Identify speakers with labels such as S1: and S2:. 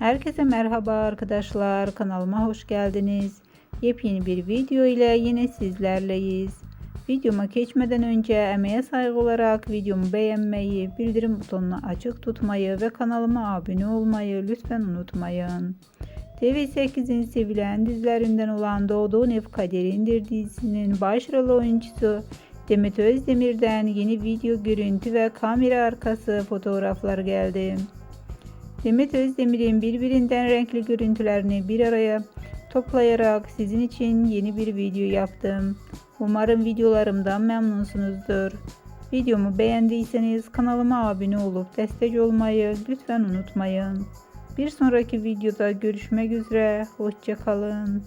S1: Herkese merhaba arkadaşlar. Kanalıma hoş geldiniz. Yepyeni bir video ile yine sizlerleyiz. Videoma geçmeden önce emeğe saygı olarak videomu beğenmeyi, bildirim butonunu açık tutmayı ve kanalıma abone olmayı lütfen unutmayın. TV8'in sevilen dizilerinden olan Doğduğun Ev Kaderindir dizisinin başrol oyuncusu Demet Özdemir'den yeni video görüntü ve kamera arkası fotoğraflar geldi. Demet Özdemir'in birbirinden renkli görüntülerini bir araya toplayarak sizin için yeni bir video yaptım. Umarım videolarımdan memnunsunuzdur. Videomu beğendiyseniz kanalıma abone olup destek olmayı lütfen unutmayın. Bir sonraki videoda görüşmek üzere. Hoşçakalın.